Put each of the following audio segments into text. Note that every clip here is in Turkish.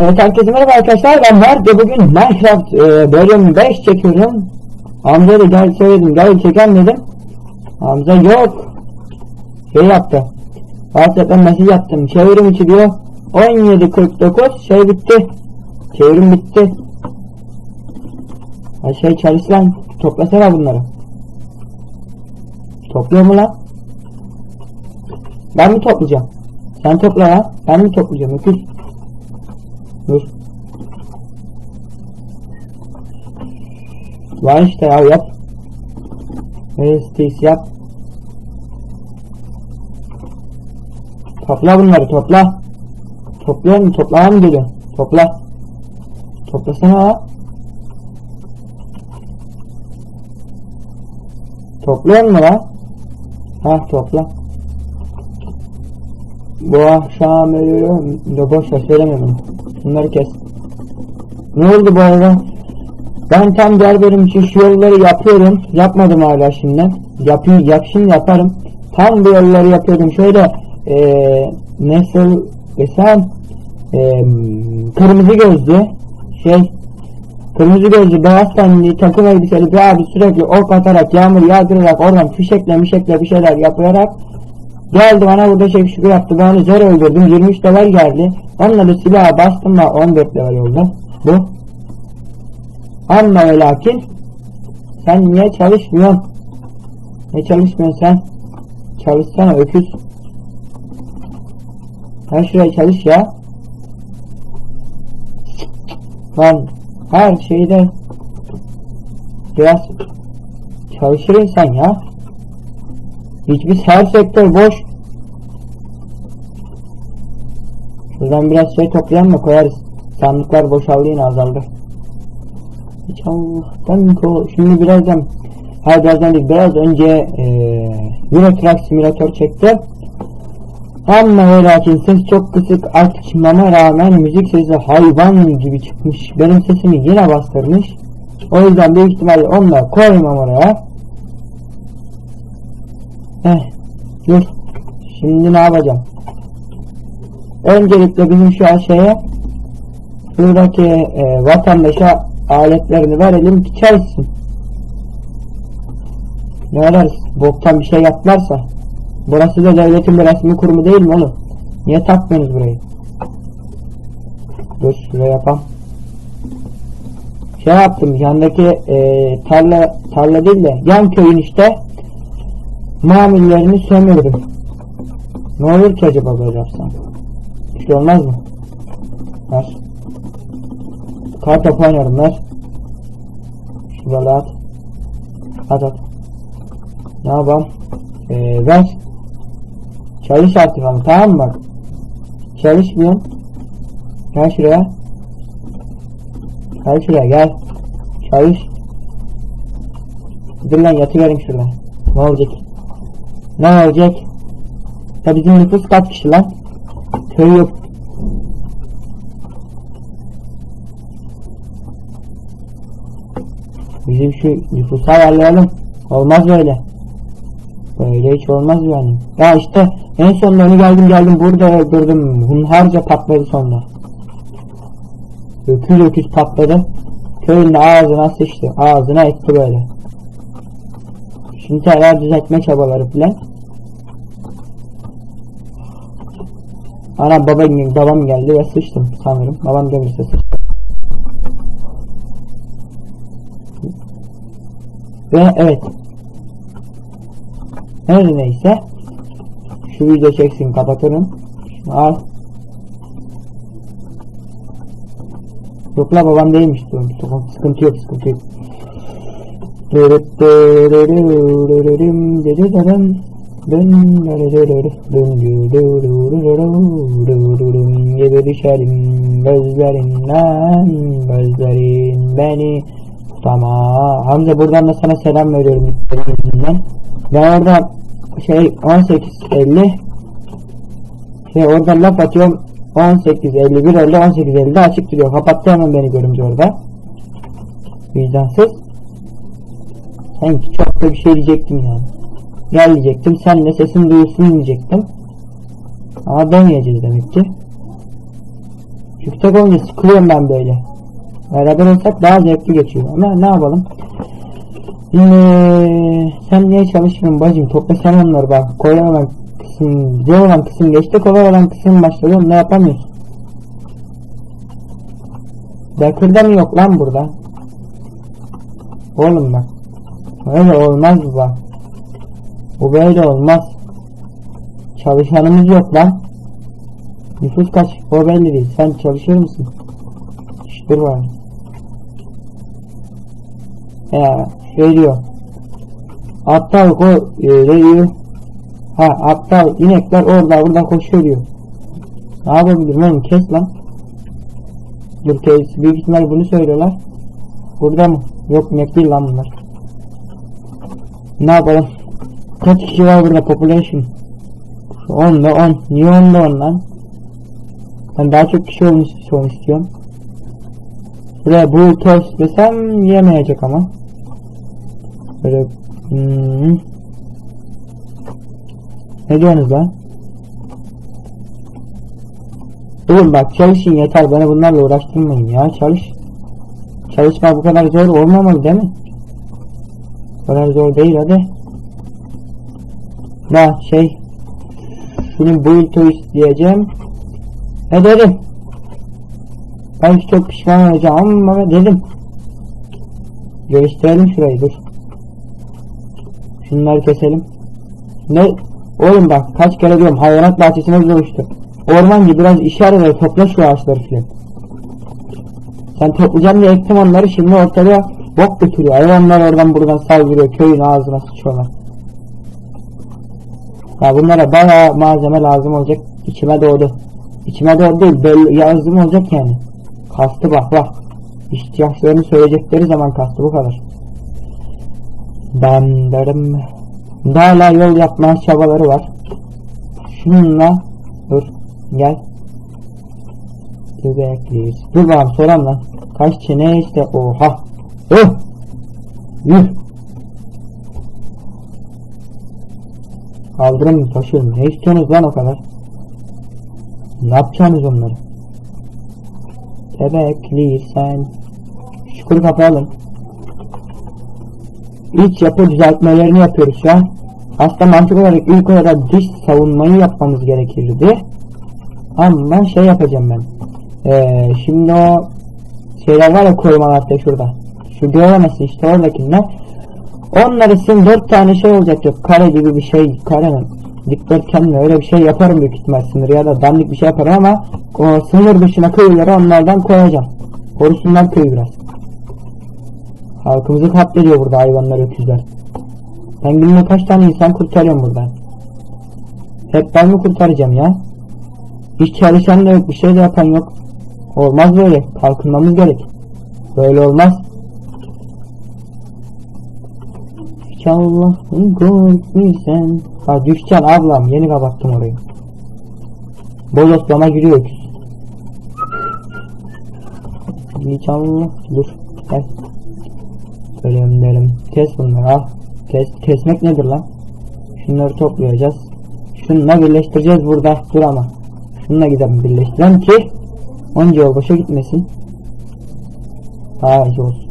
Evet herkese merhaba arkadaşlar ben Mert ve bugün Minecraft e, bölüm 5 çekiyorum. Hamza da gel söyledim gel çeken dedim. Hamza yok. Şey yaptı. WhatsApp'tan mesaj attım. Çevirim içi diyor. 17.49 şey bitti. Çevirim bitti. Ha şey çalış lan. Toplasana bunları. Topluyor mu lan? Ben mi toplayacağım? Sen topla lan. Ben mi toplayacağım? Öküz. Dur. Var işte ya yap. Restis yap. Topla bunları topla. Topluyor mu? Toplamaya mı? Topla. Toplasana ya. Topluyor mu lan? Ha topla. Bu akşam ölüyorum. Boş ver söylemiyorum. Bunları kes. Ne oldu bu arada? Ben tam bölüm için şu yolları yapıyorum. Yapmadım hala şimdi. Yapayım, yap şimdi yaparım. Tam bu yolları yapıyordum. Şöyle eee nasıl desem eee kırmızı gözlü şey kırmızı gözlü beyaz tenli takım elbiseli bir abi sürekli ok atarak yağmur yağdırarak oradan fişekle mişekle bir şeyler yaparak Geldi bana burada çek şuku yaptı. Ben onu zor öldürdüm. 23 level geldi. Onunla da silaha bastım da 14 level oldu. Bu. Ama lakin sen niye çalışmıyorsun? Ne çalışmıyorsun sen? Çalışsana öküz. Sen şuraya çalış ya. Lan her şeyde biraz çalışır insan ya. Hiçbir her sektör boş. Şuradan biraz şey toplayalım da koyarız. Sandıklar boşaldı yine azaldı. Hiç Allah'tan. Şimdi birazdan hayır birazdan değil biraz önce ee, Euro Truck Simulator çekti. Ama lakin ses çok kısık açmama rağmen müzik sesi hayvan gibi çıkmış. Benim sesimi yine bastırmış. O yüzden büyük ihtimalle onunla koymam oraya. Heh, dur. Şimdi ne yapacağım? Öncelikle bizim şu aşağıya buradaki e, vatandaşa aletlerini verelim ki çalışsın. Ne ararız? Boktan bir şey yaplarsa. Burası da devletin bir resmi kurumu değil mi oğlum? Niye takmıyorsunuz burayı? Dur şuraya yapalım. Şey yaptım yandaki e, tarla tarla değil de yan köyün işte mamillerini sömürdüm. Ne olur ki acaba böyle yapsam? Bir şey olmaz mı? Ver. Kart topu oynarım ver. Şu balığı at. At at. Ne yapalım? Ee, ver. Çalış artık ama tamam mı bak. Çalışmıyorsun. Gel şuraya. Gel şuraya gel. Çalış. Dur lan yatıverim şurada. Ne olacak? Ne olacak? Ya bizim nüfus kaç kişi lan? Köy yok. Bizim şu nüfusu ayarlayalım. Olmaz böyle. Böyle hiç olmaz yani. Ya işte en sonunda onu geldim geldim burada öldürdüm. Hunharca patladı sonra. Öküz öküz patladı. Köyün ağzına sıçtı. Ağzına etti böyle. Şimdi tekrar düzeltme çabaları filan. Ana baba, babam geldi ve sıçtım sanırım. Babam gelirse sıçtım. Ve evet. Her neyse. Şu video çeksin kapatırım. Al. Yok la babam değilmiş. Sıkıntı yok sıkıntı yok. Geberişerim gözlerinden gözlerin beni Tamam Hamza buradan da sana selam veriyorum. Ben orada şey 18.50 şey orada laf atıyorum 18.51 oldu 18.50'de açık duruyor kapattı hemen beni görünce orada vicdansız sanki çok da bir şey diyecektim yani gel diyecektim sen de sesin duyulsun diyecektim ama demeyeceğiz demek ki Çünkü tek olunca sıkılıyorum ben böyle. Beraber olsak daha zevkli geçiyor. Ama ne yapalım? Şimdi sen niye çalışmıyorsun bacım? Topla sen onları bak. Kolay olan kısım, zor olan kısım geçti. Kolay olan kısım başladı. Ne yapamıyorsun? Bakırda mı yok lan burada? Oğlum bak. Öyle olmaz bu bak. Bu böyle olmaz. Çalışanımız yok lan. Nüfus kaç? O belli değil. Sen çalışır mısın? Şş, dur bari. Ya veriyor. Aptal ko veriyor. Ha aptal inekler orada burada koşuyor diyor. Ne yapabilirim oğlum kes lan. Dur kes. Büyük ihtimal bunu söylüyorlar. Burada mı? Yok inek değil lan bunlar. Ne yapalım? Kaç kişi var burada population? 10 da 10. Niye 10 da 10 lan? Ben daha çok kişi olmuş, olmuş istiyorum. Buraya bu tost desem yemeyecek ama. Böyle hmm. Ne diyorsunuz lan? Oğlum bak çalışın yeter beni bunlarla uğraştırmayın ya çalış. Çalışma bu kadar zor olmamalı değil mi? Bu kadar zor değil hadi. Da şey şunu build isteyeceğim. Ne dedim? Ben çok pişman olacağım ama dedim. Geliştirelim şurayı dur. Şunları keselim. Ne? Oğlum bak kaç kere diyorum hayvanat bahçesine dönüştü. Orman gibi biraz işaret ver topla şu ağaçları filan. Sen toplayacağım diye ektim onları şimdi ortada bok götürüyor. Hayvanlar oradan buradan saldırıyor köyün ağzına sıçıyorlar. Ya bunlara bayağı malzeme lazım olacak. İçime doğdu. İçime doğdu değil belli lazım olacak yani. Kastı bak bak. İhtiyaçlarını söyleyecekleri zaman kastı bu kadar. Ben derim. Daha yol yapmaya çabaları var. Şununla dur gel. Göbekliyiz. Dur bakalım soram lan. Kaç çene işte oha. Oh. Yuh. Kaldırın mı taşıyorum. Ne istiyorsunuz lan o kadar? Ne yapacaksınız onları? Tebekliysen. Şükür kapayalım. İç yapı düzeltmelerini yapıyoruz şu an. Aslında mantık olarak ilk olarak dış savunmayı yapmamız gerekirdi. Ama şey yapacağım ben. Ee, şimdi o şeyler var ya korumalar da şurada. Şu göremezsin işte oradakiler. Onlar için dört tane şey olacak yok. Kare gibi bir şey. Kare mi? Dikdörtgenle öyle bir şey yaparım büyük ihtimal sınır ya da dandik bir şey yaparım ama o sınır dışına köyleri onlardan koyacağım. Korusunlar köyü biraz. Halkımızı katlediyor burada hayvanlar öküzler. Ben günde kaç tane insan kurtarıyorum buradan. Hep ben mi kurtaracağım ya? Hiç çalışan da yok bir şey de yapan yok. Olmaz böyle. Kalkınmamız gerek. Böyle olmaz. Allah'ın korkmuşsan. Ha düşeceksin ablam. Yeni kapattım orayı. Bozoslama giriyor öküz. Hiç Allah. Dur. Gel. Ölelim derim. Kes bunları al. Kes, kesmek nedir lan? Şunları toplayacağız. Şununla birleştireceğiz burada. Dur ama. Şununla gidelim birleştirelim ki onca yol boşa gitmesin. İyi olsun.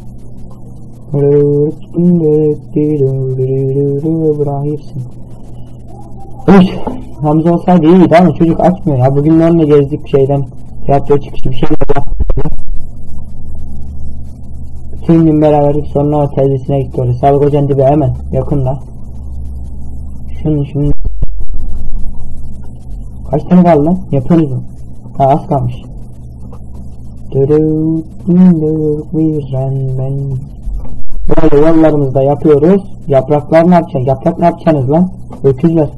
Evet. Hamza olsaydı iyiydi ama çocuk açmıyor ya. Bugün onunla gezdik bir şeyden. Tiyatro çıkışı bir şeyler yaptık. Tüm gün beraberdik sonra o teyzesine gitti oraya. Sağlık hocanın dibi hemen yakında. Şunu şunu. Kaç tane kaldı lan? Yapıyorsunuz mu? Ha az kalmış. Böyle yollarımızda yapıyoruz. Yapraklar ne yapacaksın? Yaprak ne yapacaksınız lan? Öküzler.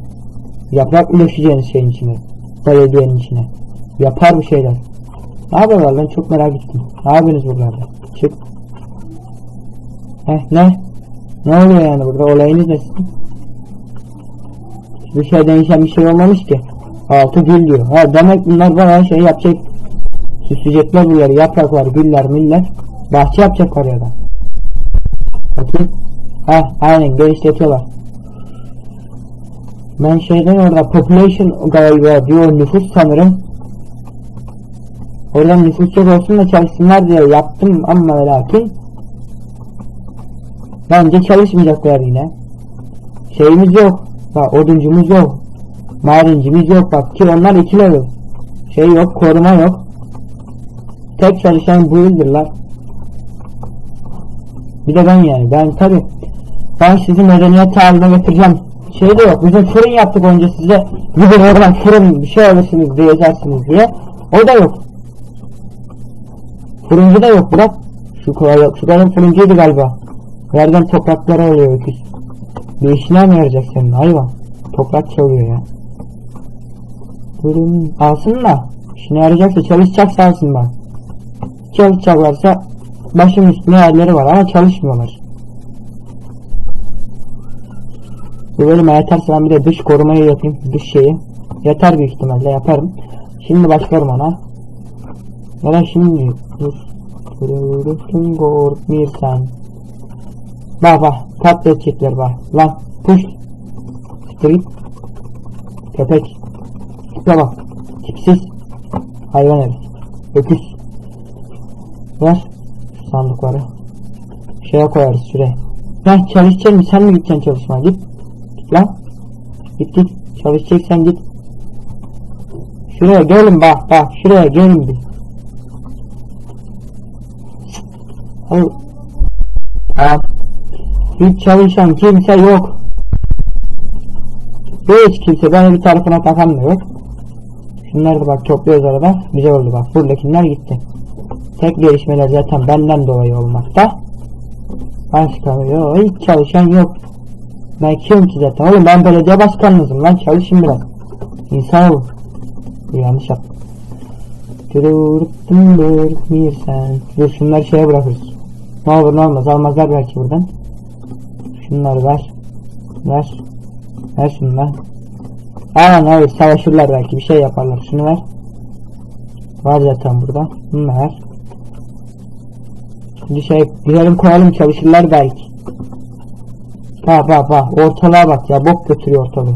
Yaprak döşeceğiniz şeyin içine? Belediyenin içine. Yapar bu şeyler. Ne yapıyorlar lan? Çok merak ettim. Ne yapıyorsunuz buralarda? Çık. Heh ne? Ne oluyor yani burada? Olayınız ne sizin? Bir şey değişen bir şey olmamış ki. Altı gül diyor. Ha demek bunlar bayağı şey yapacak. Süsleyecekler buraları. Yapraklar, güller, miller. Bahçe yapacaklar ya da. Bakayım. Ha aynen genişletiyorlar. Ben şeyden orada population galiba diyor nüfus sanırım. Oradan nüfus çok olsun da çalışsınlar diye yaptım ama lakin bence çalışmayacaklar yine. Şeyimiz yok. Bak oduncumuz yok. Marincimiz yok bak ki onlar iki level. Şey yok koruma yok. Tek çalışan bu yıldırlar. Bir de ben yani ben tabi ben sizi medeniyet haline getireceğim. Şey de yok bizim fırın yaptık önce size gidin oradan fırın bir şey alırsınız diye yazarsınız diye. O da yok. Fırıncı da yok bırak. Şu kadar, şu kadar fırıncıydı galiba. Yerden toprakları alıyor öküz. Bir işine mi yarayacak senin hayvan? Toprak çalıyor ya. Durun alsın da işine yarayacaksa çalışacaksa alsın bak. Çalışacaklarsa başım üstüne yerleri var ama çalışmıyorlar. Bu bölüme yeterse ben bir de dış korumayı yapayım. Dış şeyi. Yeter büyük ihtimalle yaparım. Şimdi başlarım ona. Ya da şimdi. Durursun korkmuyorsan. Bak bak katledecekler bak. Lan push. Street. Köpek. Tipe bak. Tipsiz. Hayvan herif. Öküz. Ver. Sandıkları. Şeye koyarız şuraya. Lan çalışacaksın mı? Sen mi gideceksin çalışmaya? Git. Git lan. Git git. Çalışacaksan git. Şuraya gelin bak bak. Şuraya gelin bir. Al. Hiç çalışan kimse yok. Hiç kimse. Ben bir tarafına takan da yok. Şunları da bak topluyoruz arada. Güzel oldu bak. Buradakiler gitti. Tek gelişmeler zaten benden dolayı olmakta. Başka yok. Hiç çalışan yok. Ben kimim ki zaten? Oğlum ben belediye başkanınızım lan. Çalışın biraz. İnsan ol. Yanlış yaptım. Dururttum sen. Dur şunları şeye bırakırız. Ne olur ne olmaz. Almazlar belki buradan. Şunları ver. Ver. Ver şunu ver. Aman hayır savaşırlar belki bir şey yaparlar. Şunu ver. Var zaten burada. Bunu ver. Şimdi şey gidelim koyalım çalışırlar belki. Ha bak bak ortalığa bak ya bok götürüyor ortalığı.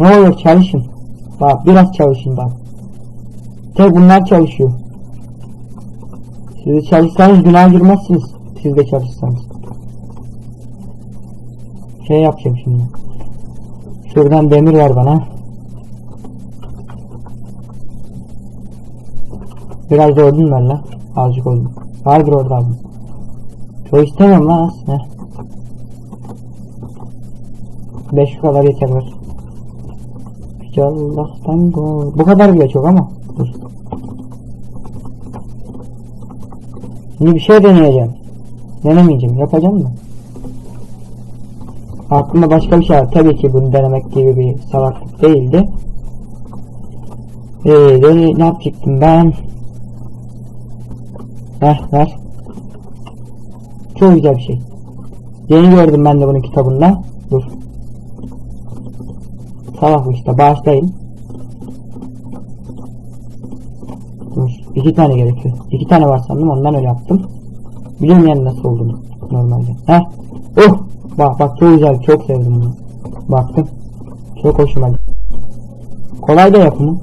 Ne olur çalışın. Bak biraz çalışın bak. Tek bunlar çalışıyor. Siz çalışsanız günah girmezsiniz. Siz de çalışsanız. Şey yapacağım şimdi. Şuradan demir ver bana. Biraz da odun ver lan. Azıcık odun. Vardır orada abi. Çok istemem lan. Heh. Beş kadar yeter ver. Allah'tan gol. Bu kadar bile çok ama. Dur. Şimdi bir şey deneyeceğim. Denemeyeceğim. Yapacağım mı? Aklımda başka bir şey var. Tabii ki bunu denemek gibi bir salaklık değildi. Ee, ne yapacaktım ben? Heh ver. Çok güzel bir şey. Yeni gördüm ben de bunun kitabında. Dur. Salak işte bağışlayın. Dur. İki tane gerekiyor. İki tane var sandım ondan öyle yaptım. Biliyorum yani nasıl olduğunu normalde. Heh. Oh! Bak bak çok güzel çok sevdim bunu. Baktım. Çok hoşuma gitti. Kolay da yapımı.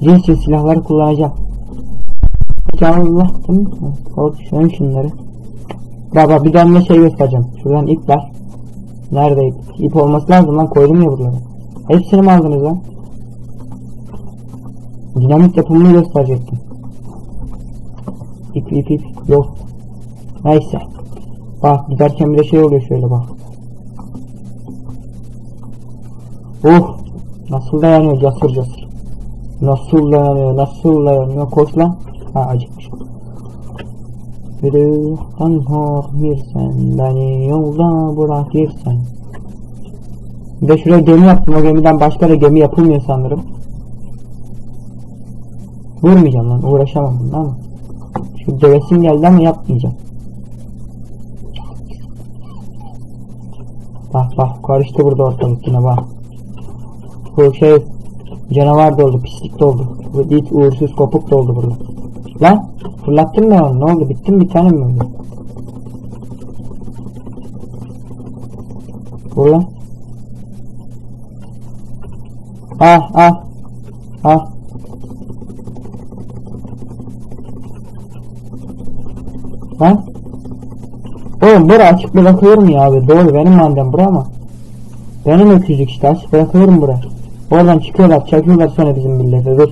Cinsli silahları kullanacağım. Allah'ım. Korkuyorum şunları. Baba bir damla şey göstereceğim. Şuradan ip var. Nerede ip? İp olması lazım lan koydum ya buralara. Hepsini mi aldınız lan? Dinamit yapımını gösterecektim. İp ip ip yok. Neyse. Bak giderken bir de şey oluyor şöyle bak. Uh nasıl dayanıyor casır casır. Nasıl dayanıyor nasıl dayanıyor koş lan. Acıkmış. Yürüyüşten hormirsen beni yolda bırakırsan. Bir de şuraya gemi yaptım o gemiden başka da gemi yapılmıyor sanırım. Vurmayacağım lan uğraşamam bundan ama. Şu devesim geldi ama yapmayacağım. Bak bak karıştı burada ortalık yine bak. Bu şey canavar doldu, pislik doldu. Bu it uğursuz kopuk doldu burada. Lan fırlattın mı onu? Ne oldu? Bittin bir tane mi? Vur lan. Al al. Al. Lan. Oğlum bura açık bırakıyor ya abi? Doğru benim mandem bura ama. Benim öküzlük işte açık bırakıyorum bura. Oradan çıkıyorlar çakıyorlar sonra bizim millete dur.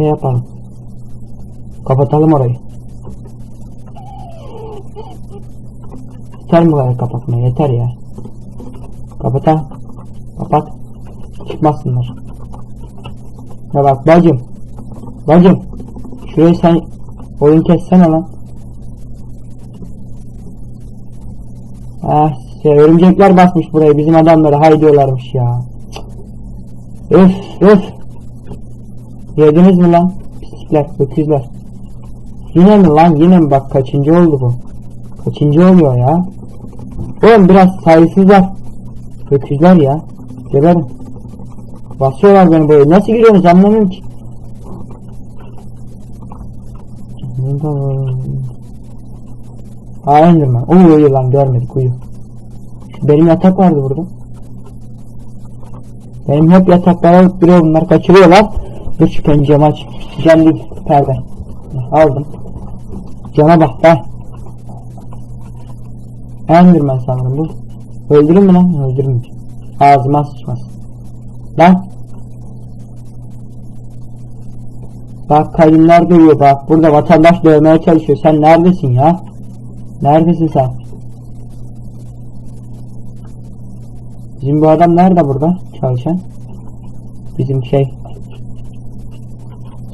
Şey yapalım. Kapatalım orayı. Yeter mi kadar kapatmaya? Yeter ya. Kapatalım. Kapat. Çıkmasınlar. Ya bak bacım. Bacım. Şurayı sen oyun kessene lan. Ah şey, örümcekler basmış burayı bizim adamları haydiyorlarmış ya. Cık. Öf öf. Yediniz mi lan? Pislikler, öküzler. Yine mi lan? Yine mi? Bak kaçıncı oldu bu? Kaçıncı oluyor ya? Oğlum biraz sayısızlar. Öküzler ya. Geberin. Basıyorlar beni böyle. Nasıl giriyorsunuz anlamıyorum ki. Aa Enderman. Uyu uyu lan görmedik uyu. Benim yatak vardı burada. Benim hep yataklara duruyor bunlar kaçırıyorlar. Şu penceremi aç. Cam değil perde. Aldım. Cama bak be. Enderman sanırım bu. Öldürün mü lan? Öldürmeyeceğim. Ağzıma sıçmaz. Lan. Bak kayınlar dövüyor bak. Burada vatandaş dövmeye çalışıyor. Sen neredesin ya? Neredesin sen? Bizim bu adam nerede burada çalışan? Bizim şey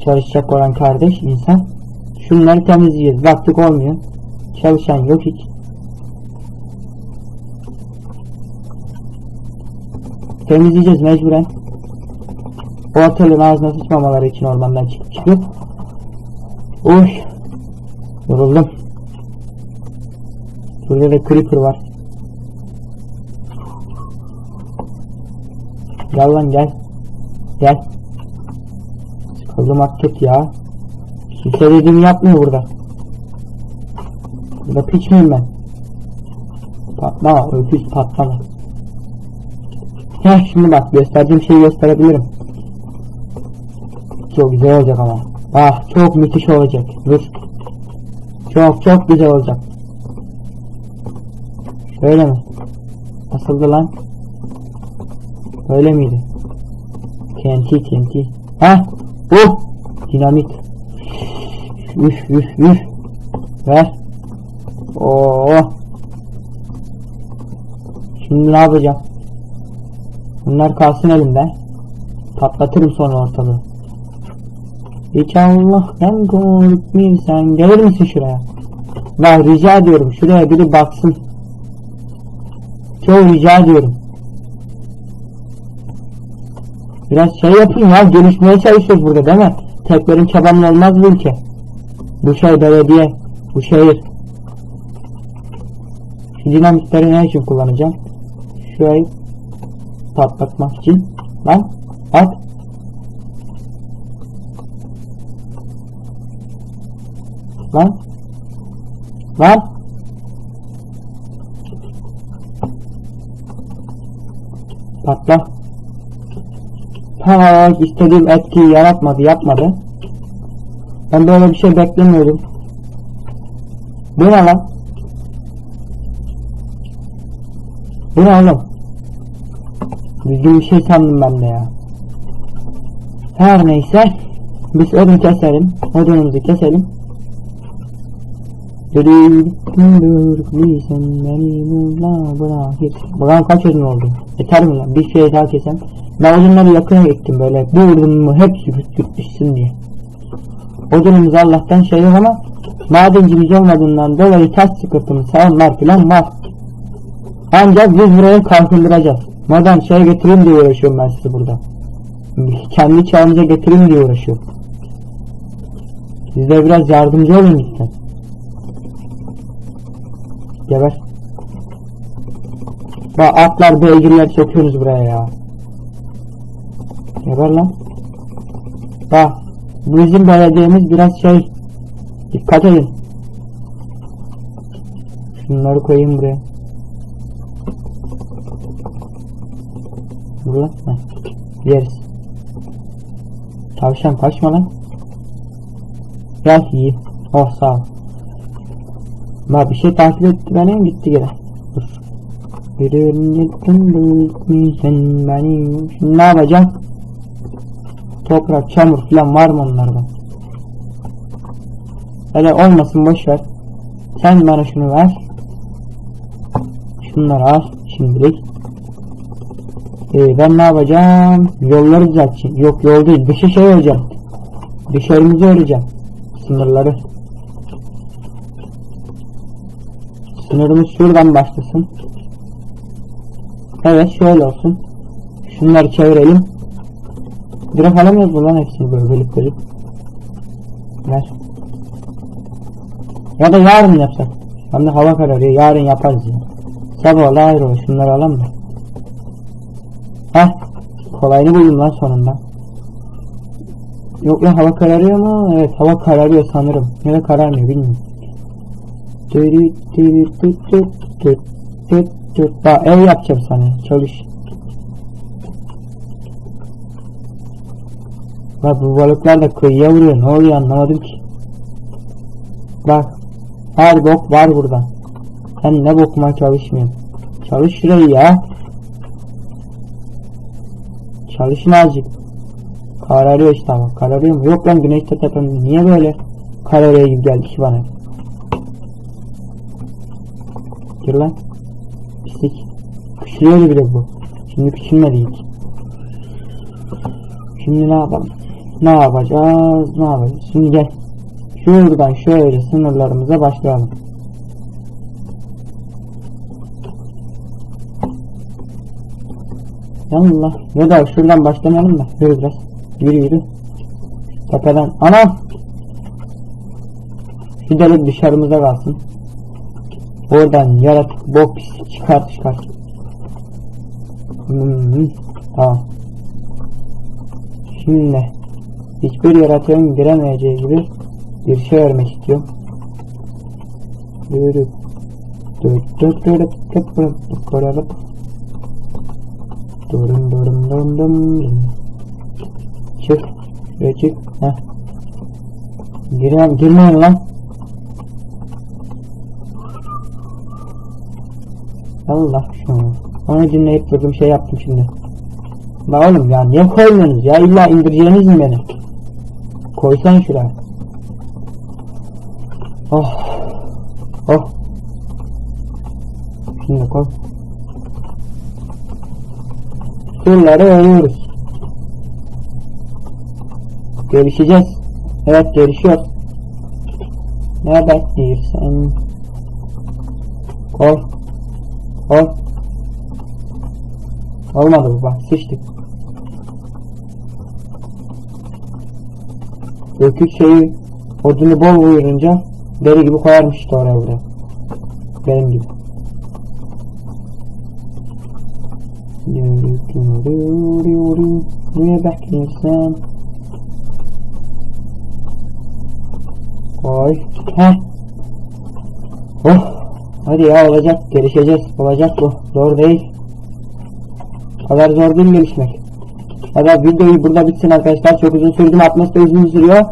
çalışacak olan kardeş insan. Şunları temizleyeceğiz. Baktık olmuyor. Çalışan yok hiç. Temizleyeceğiz mecburen. O otelin ağzına sıçmamaları için ormandan çıkıp çıkıp. Uy. Yoruldum. Burada da creeper var. Gel lan gel. Gel. Sıkıldım artık ya. Kimse dediğimi yapmıyor burada. Burada piç miyim ben? Patlama öküz patlama. Heh şimdi bak gösterdiğim şeyi gösterebilirim. Çok güzel olacak ama. Ah çok müthiş olacak. Dur. Çok çok güzel olacak. Öyle mi? Nasıldı lan? Öyle miydi? TNT TNT. Ha? Oh! Dinamit. Üf üf üf. Ver. Oo. Şimdi ne yapacağım? Bunlar kalsın elimde. Patlatırım sonra ortalığı. Hiç Allah'tan korkmuyorsan gelir misin şuraya? Bak rica ediyorum şuraya biri baksın. Çok rica ediyorum. Biraz şey yapın ya gelişmeye çalışıyoruz burada değil mi? Tek benim çabamla olmaz bu ülke. Bu şey belediye. Bu şehir. Şu dinamitleri ne için kullanacağım? Şurayı patlatmak için. Lan at. Lan. Lan. Patla. Ha istediğim etkiyi yaratmadı yapmadı. Ben böyle bir şey beklemiyordum. Bu ne lan? Bu ne oğlum? Düzgün bir şey sandım ben de ya. Her neyse. Biz odun keselim. Odunumuzu keselim. Bakalım kaç odun oldu? Yeter mi lan? Bir şey daha kesem. Ben odunları yakına gittim böyle. Bir vurdum mu hepsi düşsün diye. Odunumuz Allah'tan şey yok ama madencimiz olmadığından dolayı taş sıkıntımız onlar filan var. Ancak biz burayı kalkındıracağız. Maden şey getireyim diye uğraşıyorum ben sizi burada. Kendi çağımıza getireyim diye uğraşıyorum. Siz de biraz yardımcı olun lütfen. Geber. Bak atlar beygirler çekiyoruz buraya ya. Geber lan. Bak bizim belediyemiz biraz şey dikkat edin. Şunları koyayım buraya. Lan. Heh. Yeriz. Tavşan kaçma lan. Gel iyi. Oh sağ ol. Bak bir şey takip etti beni gitti gene. Dur. Birini sen beni. Şimdi ne yapacağım? Toprak, çamur falan var mı onlarda? Hele olmasın boş ver. Sen bana şunu ver. Şunları al şimdilik. Ee, ben ne yapacağım? Yolları düzelteceğim. Yok yol değil. Dışı şey öreceğim. Dışarımızı öreceğim. Sınırları. Sınırımız şuradan başlasın. Evet şöyle olsun. Şunları çevirelim. Direkt alamıyoruz mu lan hepsini böyle bölüp bölüp. Ver. Ya da yarın yapsak. Hem de hava kararıyor. Yarın yaparız ya. Sabah ola ayrı. Şunları alalım da. Heh. Kolayını buldum lan sonunda. Yok ya hava kararıyor mu? Evet hava kararıyor sanırım. Ya da kararmıyor bilmiyorum. Dürü dürü dü dü dü dü dü. Bak ev yapacağım sana. Çalış. Bak bu balıklar da kıyıya vuruyor. Ne oluyor anlamadım ki. Bak. Her bok var burada. Sen ne bokuma çalışmıyorsun. Çalış şurayı ya. Çalışın azıcık. Kararıyor işte ama. Kararıyor mu? Yok lan güneşte tepem. Niye böyle kararıyor gibi geldi ki bana? Gir lan. Pislik. Küçülüyor bile bu. Şimdi küçülmedi hiç. Şimdi ne yapalım? Ne yapacağız? Ne yapacağız? Şimdi gel. Şuradan şöyle sınırlarımıza başlayalım. Yallah. Ya da şuradan başlamayalım da. Yürü biraz. Yürü yürü. Tepeden. Ana! Şu delik dışarımıza kalsın. Oradan yaratık bok çıkar çıkar. Hmm, tamam. Şimdi hiçbir yaratığın giremeyeceği gibi bir şey örmek istiyorum. Durum durum durum durum. Çık. Şuraya çık. Heh. Girmem, girmeyin lan. Allah şunu. Onu dinleyip durdum şey yaptım şimdi. Bak oğlum ya niye koymuyorsunuz ya illa indireceğiniz mi beni? Koysan şuraya. Oh. Oh. Şimdi koy. Bunları örüyoruz. Görüşeceğiz. Evet görüşüyor. Ne bekliyorsun? Koy. Koy. Olmadı bu bak sıçtık. Öküz şeyi odunu bol vurunca deri gibi koyarmış işte oraya buraya. Benim gibi. Buraya bekliyorsan Koy Heh. Oh Hadi ya olacak gelişeceğiz olacak bu. Zor değil. O kadar zor değil gelişmek Hadi videoyu burada bitsin arkadaşlar. Çok uzun sürdü atması da uzun sürüyor.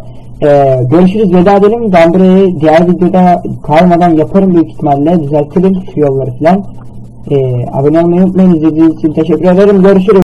Ee, görüşürüz. Veda edelim. Gambra'yı diğer videoda kalmadan yaparım büyük ihtimalle. Düzeltirim şu yolları falan ee, abone olmayı unutmayın. İzlediğiniz için teşekkür ederim. Görüşürüz